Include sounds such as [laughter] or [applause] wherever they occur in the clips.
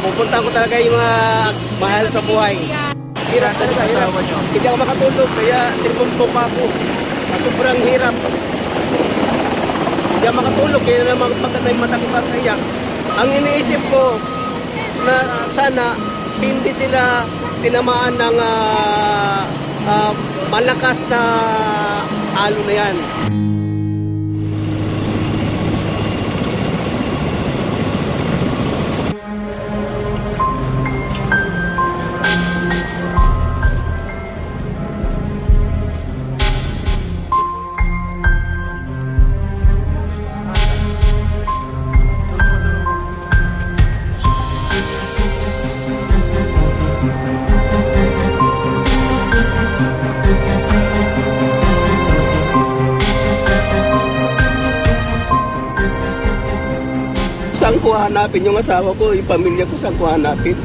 pupunta ko talaga yung mga mahal sa buhay. Hirap talaga, hirap. Hindi ako makatulog, kaya tinumpo pa ako. Ah, Sobrang hirap. Hindi ako makatulog, kaya naman pagkatay mata ko kaya. Ang iniisip ko, na sana hindi sila tinamaan ng ah, ah, malakas na alo na yan. Saan ko hanapin yung asawa ko, yung pamilya ko, saan ko hanapin?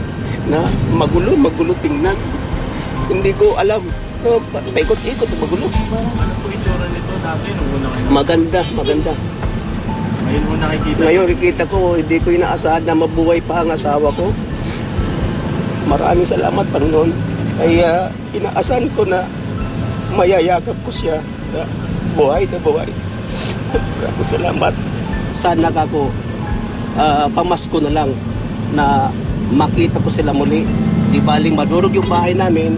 Na magulo, magulo tingnan. Hindi ko alam. No, pa- paikot-ikot, magulo. Ano po itsura nito dati nung una kayo? Maganda, maganda. Ngayon mo nakikita. Ngayon, kikita ko, hindi ko inaasahan na mabuhay pa ang asawa ko. Maraming salamat, Panginoon. Kaya inaasahan ko na mayayakap ko siya na buhay na buhay. [laughs] Maraming salamat. Sana ako, ah, pamasko na lang na makita ko sila muli. Di baling madurog yung bahay namin,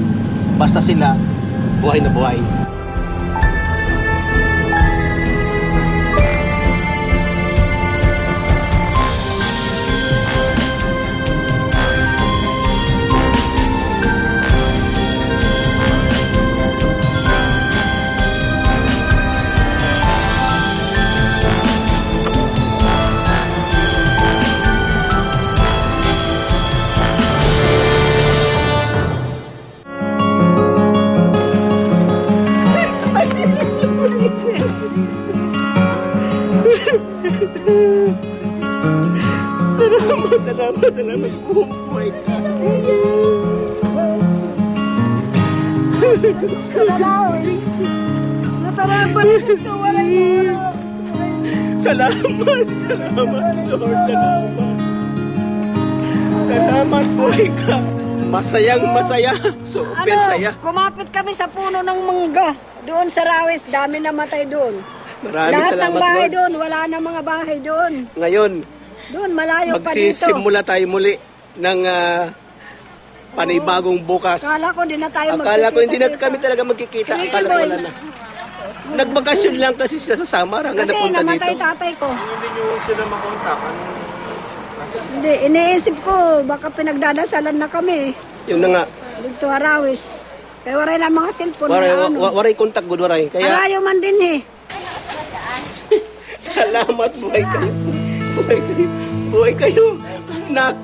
basta sila buhay na buhay. Salamat, salamat, salamat. Buhay ka. Natarapan ito, walang Salamat, salamat, Lord, salamat. Salamat, buhay ka. Masayang masaya. Super saya. Ano, kumapit kami sa puno ng mangga. Doon sa Rawis, dami namatay doon. Maraming Lahat ng salamat, bahay Lord. doon, wala na mga bahay doon. Ngayon, Doon, malayo pa dito. magsisimula tayo muli ng ah, panibagong bukas. Akala ko, di na tayo Akala ko hindi na magkikita-kita. kami talaga magkikita. Sige, Akala ko wala na. Nagbakasyon lang kasi sila sa Samar hanggang Kasi napunta namatay dito. tatay ko. Hindi nyo sila makontak. Ano? Hindi, iniisip ko, baka pinagdadasalan na kami. Yun na nga. Dito Arawis. Kaya waray na mga cellphone Waray, na ano. wa- waray contact good waray. Kaya Malayo man din eh. [laughs] salamat buhay kayo. Buhay kayo. Buhay kayo. Nak.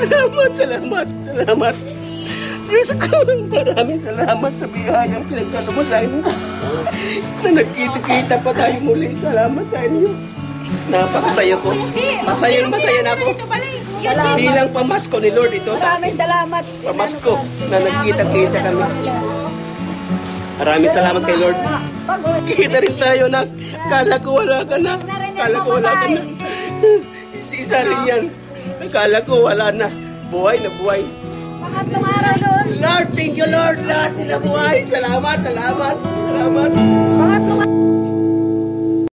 Salamat, salamat, salamat. Diyos ko, maraming salamat sa biyayang pinagkano mo sa inyo. Na nagkita-kita pa tayo muli. Salamat sa inyo. Napakasaya ko. Masayang masaya na ako. Bilang pamasko ni Lord ito sa Maraming salamat. pamasko na nagkita-kita kami. Maraming salamat kay Lord. Kita rin tayo na kala ko wala ka na. Kala ko wala ka na. Si isa rin yan. Kala ko wala na. Buhay na buhay. Pangatlong araw doon. Lord, thank you Lord. Lahat sila buhay. Salamat, salamat, salamat. Mga